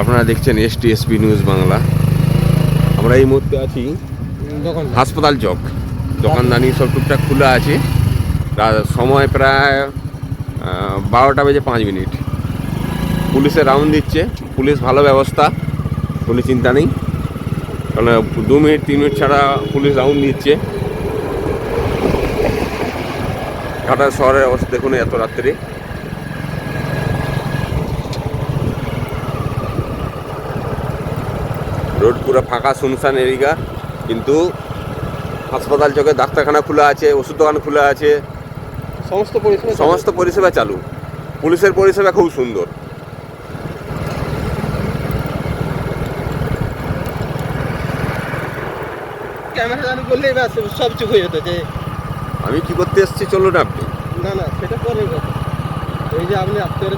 আপনারা দেখছেন S T S P news Bangla আমরা এই মুহূর্তে আছি হাসপাতাল চক। দোকানদানি সব টুকটাক খোলা আছে। সময় প্রায় বারোটা বেজে পাঁচ মিনিট। পুলিশে রাউন্ড দিচ্ছে। পুলিশ ভালো ব্যবস্থা কোনো চিন্তা নেই। কারণ দু মিনিট তিন মিনিট ছাড়া পুলিশ রাউন্ড দিচ্ছে। ঘাটা শহরের অবস্থা দেখুন এত রাত্রে। রোড পুরো ফাঁকা শুনশান এরিয়া কিন্তু হাসপাতাল চোখে ডাক্তারখানা খোলা আছে ওষুধ দোকান খোলা আছে। সমস্ত পরিষেবা সমস্ত পরিষেবা চালু। পুলিশের পরিষেবা খুব সুন্দর। ক্যামেরা চালু সব চুপ হয়ে যেত যে আমি কি করতে এসেছি চলুন আপনি। না না সেটা পরে এই যে আপনি আত্মীয়